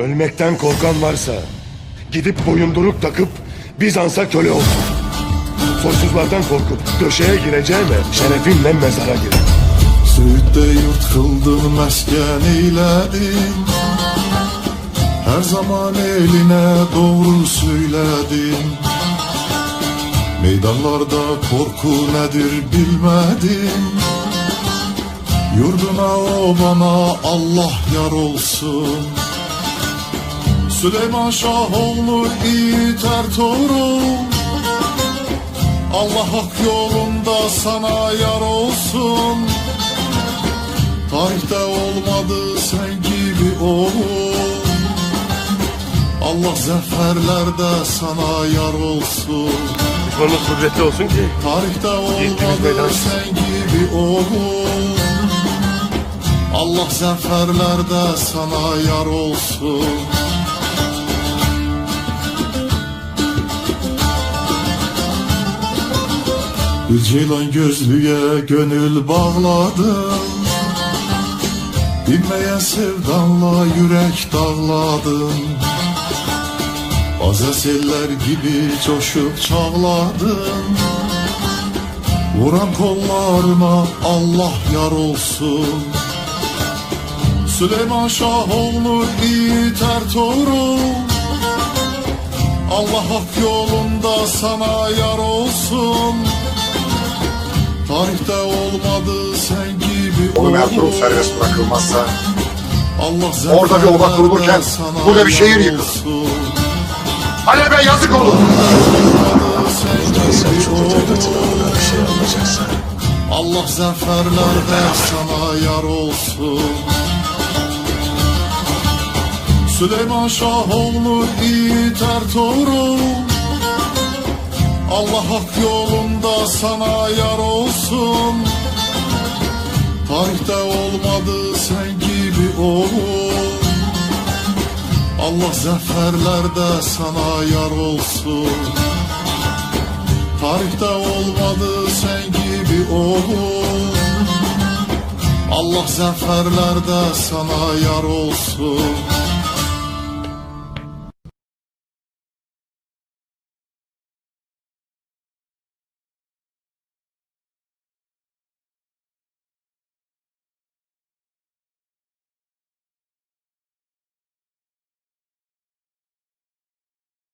Ölmekten korkan varsa gidip boyunduruk takıp Bizans'a köle olsun. Soysuzlardan korkup döşeye gireceğime şerefinle mezara gir. Söğütde yurt kıldın mesken eyledin Her zaman eline doğru söyledin Meydanlarda korku nedir bilmedin Yurduna obana Allah yar olsun Süleyman Şahoğlu Yiğit Ertuğrul. Allah hak yolunda sana yar olsun. Tarihte olmadı sen gibi oğul. Allah zaferlerde sana yar olsun. Düşmanımız kudretli olsun ki. Tarihte olmadı sen gibi oğul. Allah zaferlerde sana yar olsun Ceylan gözlüye gönül bağladım Dinmeyen sevdanla yürek dağladım Azazeller gibi coşup çağladım Vuran kollarına Allah yar olsun. Süleyman Şahoğlu Yiğit Ertuğrul. Allah hak yolunda sana yar olsun Tarihte olmadı sen gibi Oğlum Ertuğrul serbest bırakılmazsa Allah Orada bir oba kurulurken burada bir şehir yıkılır. Halep'e yazık olur. Sen oğul. bir şey olacaksa Allah zaferlerde sana yar olsun Süleyman Şahoğlu Yiğit Ertuğrul Allah hak yolunda sana yar olsun. Tarihte olmadı sen gibi oğul. Allah zaferlerde sana yar olsun. Tarihte olmadı sen gibi oğul. Allah zaferlerde sana yar olsun